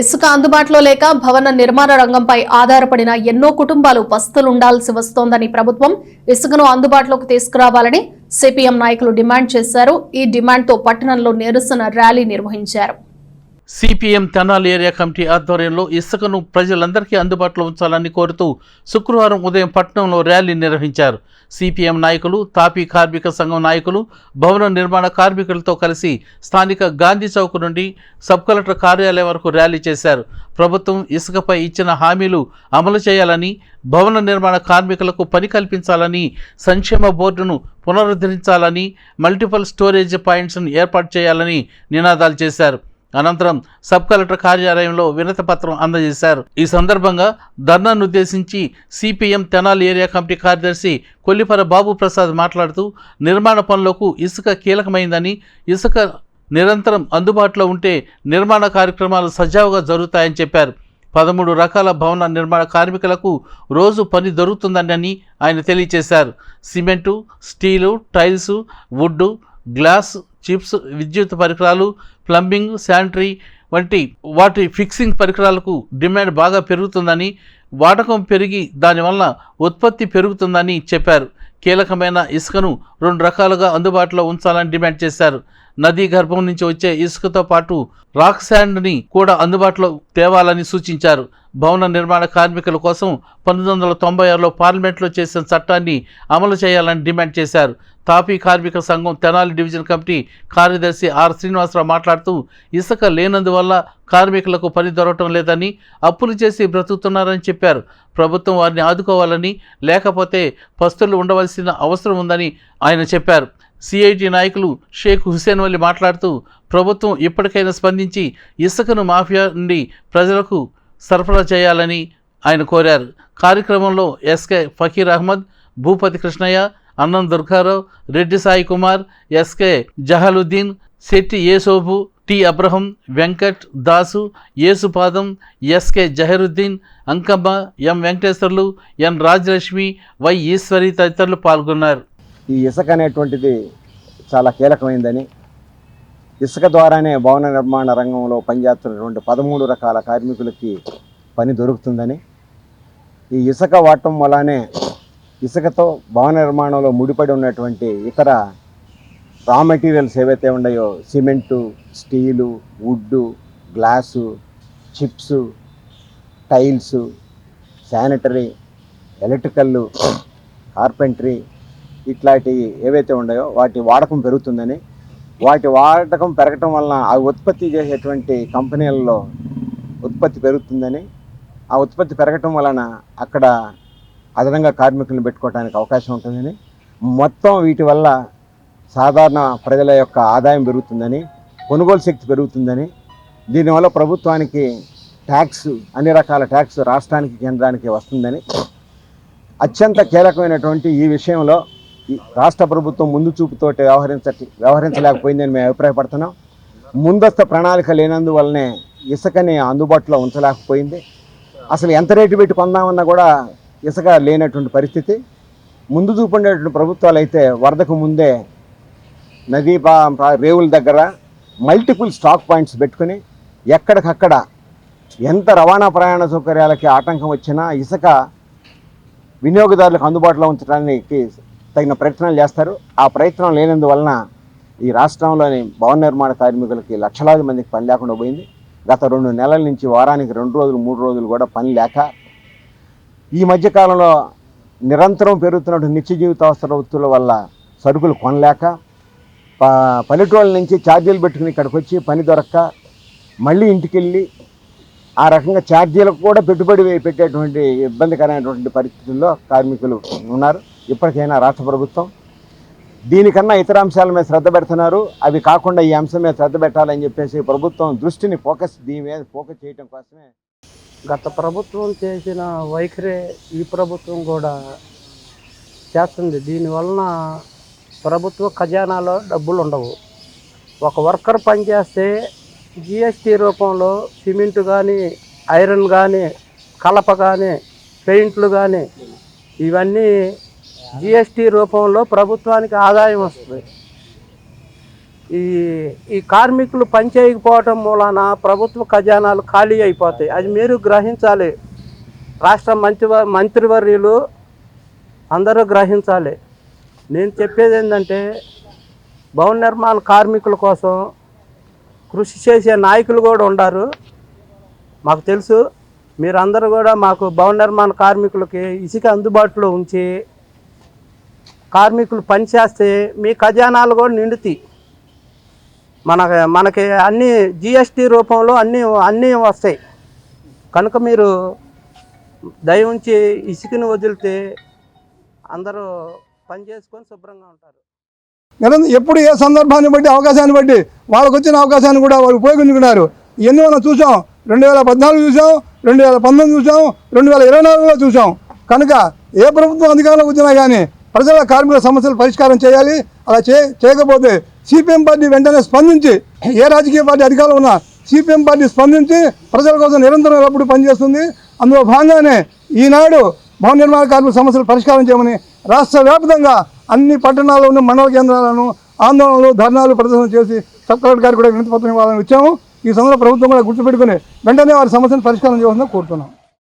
ఇసుక అందుబాటులో లేక భవన నిర్మాణ రంగంపై ఆధారపడిన ఎన్నో కుటుంబాలు పస్తులుండాల్సి వస్తోందని ప్రభుత్వం ఇసుకను అందుబాటులోకి తీసుకురావాలని సిపిఎం నాయకులు డిమాండ్ చేశారు. ఈ డిమాండ్తో పట్టణంలో నిరసన ర్యాలీ నిర్వహించారు. సిపిఎం తెనాలి ఏరియా కమిటీ ఆధ్వర్యంలో ఇసుకను ప్రజలందరికీ అందుబాటులో ఉంచాలని కోరుతూ శుక్రవారం ఉదయం పట్టణంలో ర్యాలీ నిర్వహించారు. సిపిఎం నాయకులు తాపీ కార్మిక సంఘం నాయకులు భవన నిర్మాణ కార్మికులతో కలిసి స్థానిక గాంధీ చౌక్ నుండి సబ్ కలెక్టర్ కార్యాలయం వరకు ర్యాలీ చేశారు. ప్రభుత్వం ఇసుకపై ఇచ్చిన హామీలు అమలు చేయాలని భవన నిర్మాణ కార్మికులకు పని కల్పించాలని సంక్షేమ బోర్డును పునరుద్ధరించాలని మల్టిపల్ స్టోరేజ్ పాయింట్స్ను ఏర్పాటు చేయాలని నినాదాలు చేశారు. అనంతరం సబ్ కలెక్టర్ కార్యాలయంలో వినతి పత్రం అందజేశారు. ఈ సందర్భంగా ధర్నాను ఉద్దేశించి సిపిఎం తెనాలి ఏరియా కమిటీ కార్యదర్శి కొల్లిపర బాబు ప్రసాద్ మాట్లాడుతూ నిర్మాణ పనులకు ఇసుక కీలకమైందని ఇసుక నిరంతరం అందుబాటులో ఉంటే నిర్మాణ కార్యక్రమాలు సజావుగా జరుగుతాయని చెప్పారు. పదమూడు రకాల భవన నిర్మాణ కార్మికులకు రోజు పని దొరుకుతుందని ఆయన తెలియజేశారు. Cement steel tiles wood glass chips విద్యుత్ పరికరాలు ప్లంబింగ్ శానిటరీ వంటి వాటి ఫిక్సింగ్ పరికరాలకు డిమాండ్ బాగా పెరుగుతుందని వాడకం పెరిగి దానివల్ల ఉత్పత్తి పెరుగుతుందని చెప్పారు. కీలకమైన ఇసుకను రెండు రకాలుగా అందుబాటులో ఉంచాలని డిమాండ్ చేశారు. నదీ గర్భం నుంచి వచ్చే ఇసుకతో పాటు రాక్ శాండ్ని కూడా అందుబాటులో తేవాలని సూచించారు. భవన నిర్మాణ కార్మికుల కోసం పంతొమ్మిది వందల తొంభై ఆరులో పార్లమెంట్లో చేసిన చట్టాన్ని అమలు చేయాలని డిమాండ్ చేశారు. తాపీ కార్మిక సంఘం తెనాలి డివిజన్ కమిటీ కార్యదర్శి ఆర్ శ్రీనివాసరావు మాట్లాడుతూ ఇసుక లేనందువల్ల కార్మికులకు పని దొరకటం లేదని అప్పులు చేసి బ్రతుకుతున్నారని చెప్పారు. ప్రభుత్వం వారిని ఆదుకోవాలని లేకపోతే పస్తులు ఉండవలసిన అవసరం ఉందని ఆయన చెప్పారు. సిఐటి నాయకులు షేక్ హుసేన్ వల్లి మాట్లాడుతూ ప్రభుత్వం ఇప్పటికైనా స్పందించి ఇసుకను మాఫియా నుండి ప్రజలకు సరఫరా చేయాలని ఆయన కోరారు. కార్యక్రమంలో SK Fakir Ahmed Bhupathi Krishnaiah Annam Durgarao Reddy Sai Kumar SK Jahaluddin Shetty Esobu T Abraham Venkat Dasu Yesupadam SK Jaharuddin Ankamma M Venkateswarlu N Rajalakshmi Y Eswari తదితరులు పాల్గొన్నారు. ఈ ఇసుక అనేటువంటిది చాలా కీలకమైందని. ఇసుక ద్వారానే భవన నిర్మాణ రంగంలో పనిచేస్తున్నటువంటి పదమూడు రకాల కార్మికులకి పని దొరుకుతుందని. ఈ ఇసుక వాడటం వల్లనే ఇసుకతో భవన నిర్మాణంలో ముడిపడి ఉన్నటువంటి ఇతర రా మెటీరియల్స్ ఏవైతే ఉన్నాయో cement steel wood glass chips tiles sanitary electrical carpentry ఇట్లాంటివి ఏవైతే ఉన్నాయో వాటి వాడకం పెరుగుతుందని వాటి వాడకం పెరగటం వలన అవి ఉత్పత్తి చేసేటువంటి కంపెనీలలో ఉత్పత్తి పెరుగుతుందని ఆ ఉత్పత్తి పెరగటం వలన అక్కడ అదనంగా కార్మికులను పెట్టుకోవడానికి అవకాశం ఉంటుందని మొత్తం వీటి వల్ల సాధారణ ప్రజల యొక్క ఆదాయం పెరుగుతుందని కొనుగోలు శక్తి పెరుగుతుందని దీనివల్ల ప్రభుత్వానికి ట్యాక్స్ అన్ని రకాల ట్యాక్స్ రాష్ట్రానికి కేంద్రానికి వస్తుందని అత్యంత కీలకమైనటువంటి ఈ విషయంలో రాష్ట్ర ప్రభుత్వం ముందు చూపుతోటి వ్యవహరించ వ్యవహరించలేకపోయిందని మేము అభిప్రాయపడుతున్నాం. ముందస్తు ప్రణాళిక లేనందువల్లనే ఇసుకని అందుబాటులో ఉంచలేకపోయింది. అసలు ఎంత రేటు పెట్టి కొందామన్నా కూడా ఇసుక లేనటువంటి పరిస్థితి. ముందు చూపు ఉండేటువంటి ప్రభుత్వాలు అయితే వరదకు ముందే నదీ పా- రేవుల దగ్గర మల్టిపుల్ స్టాక్ పాయింట్స్ పెట్టుకుని ఎక్కడికక్కడ ఎంత రవాణా ప్రయాణ సౌకర్యాలకి ఆటంకం వచ్చినా ఇసుక వినియోగదారులకు అందుబాటులో ఉంచడానికి తగిన ప్రయత్నాలు చేస్తారు. ఆ ప్రయత్నం లేనందువలన ఈ రాష్ట్రంలోని భవన నిర్మాణ కార్మికులకి లక్షలాది మందికి పని లేకుండా పోయింది. గత రెండు నెలల నుంచి వారానికి రెండు రోజులు మూడు రోజులు కూడా పని లేక ఈ మధ్యకాలంలో నిరంతరం పెరుగుతున్నటువంటి నిత్య జీవితావసర వృత్తుల వల్ల సరుకులు కొనలేక ప- పల్లెటూళ్ళ నుంచి ఛార్జీలు పెట్టుకుని ఇక్కడికి వచ్చి పని దొరక్క మళ్ళీ ఇంటికి వెళ్ళి ఆ రకంగా ఛార్జీలకు కూడా పెట్టుబడి పెట్టేటువంటి ఇబ్బందికరమైనటువంటి పరిస్థితుల్లో కార్మికులు ఉన్నారు. ఇప్పటికైనా రాష్ట్ర ప్రభుత్వం దీనికన్నా ఇతర అంశాల మీద శ్రద్ధ పెడుతున్నారు. అవి కాకుండా ఈ అంశం మీద శ్రద్ధ పెట్టాలని చెప్పేసి ప్రభుత్వం దృష్టిని ఫోకస్ దీని మీద ఫోకస్ చేయడం కోసమే. గత ప్రభుత్వం చేసిన వైఖరే ఈ ప్రభుత్వం కూడా చేస్తుంది. దీనివలన ప్రభుత్వ ఖజానాలో డబ్బులు ఉండవు. ఒక వర్కర్ పనిచేస్తే జిఎస్టీ రూపంలో సిమెంట్ కానీ ఐరన్ కానీ కలప కానీ పెయింట్లు కానీ ఇవన్నీ జిఎస్టీ రూపంలో ప్రభుత్వానికి ఆదాయం వస్తుంది. ఈ ఈ కార్మికులు పనిచేయకపోవటం మూలాన ప్రభుత్వ ఖజానాలు ఖాళీ అయిపోతాయి. అది మీరు గ్రహించాలి. రాష్ట్ర మంత్రి మంత్రివర్యులు అందరూ గ్రహించాలి. నేను చెప్పేది ఏంటంటే భవన నిర్మాణ కార్మికుల కోసం కృషి చేసే నాయకులు కూడా ఉన్నారు మాకు తెలుసు. మీరందరూ కూడా మాకు భవన నిర్మాణ కార్మికులకి ఇసుక అందుబాటులో ఉంచి కార్మికులు పనిచేస్తే మీ ఖజానాలు కూడా నిండుతాయి. మన మనకి అన్ని జిఎస్టీ రూపంలో అన్నీ అన్నీ వస్తాయి. కనుక మీరు దయ ఉంచి ఇసుకని వదిలితే అందరూ పని చేసుకొని శుభ్రంగా ఉంటారు. నిరంతరం ఎప్పుడు ఏ సందర్భాన్ని బట్టి అవకాశాన్ని బట్టి వాళ్ళకు వచ్చిన అవకాశాన్ని కూడా వాళ్ళు ఉపయోగించుకున్నారు. ఇవన్నీ మనం చూసాం. రెండు వేల పద్నాలుగు చూసాం రెండు వేల పంతొమ్మిది చూసాం రెండు వేల ఇరవై నాలుగులో చూసాం. కనుక ఏ ప్రభుత్వం అధికారంలోకి వచ్చినా కానీ ప్రజల కార్మికుల సమస్యలు పరిష్కారం చేయాలి. అలా చే చేయకపోతే సిపిఎం పార్టీ వెంటనే స్పందించి ఏ రాజకీయ పార్టీ అధికారంలో ఉన్నా సిపిఎం పార్టీ స్పందించి ప్రజల కోసం నిరంతరం ఎప్పుడు పనిచేస్తుంది. అందులో భాగంగానే ఈనాడు భవన నిర్మాణ కార్మిక సమస్యలు పరిష్కారం చేయమని రాష్ట్ర వ్యాప్తంగా అన్ని పట్టణాల్లో ఉన్న మండల కేంద్రాలను ఆందోళనలు ధర్నాలు ప్రదర్శన చేసి సబ్ కలెక్టర్ గారు కూడా వినతి పత్రం ఇవ్వాలని ఇచ్చాము ఈ సందర్భంలో ప్రభుత్వం కూడా గుర్తుపెట్టుకుని వెంటనే వారి సమస్యను పరిష్కారం చేయవలసిందిగా కోరుతున్నాం.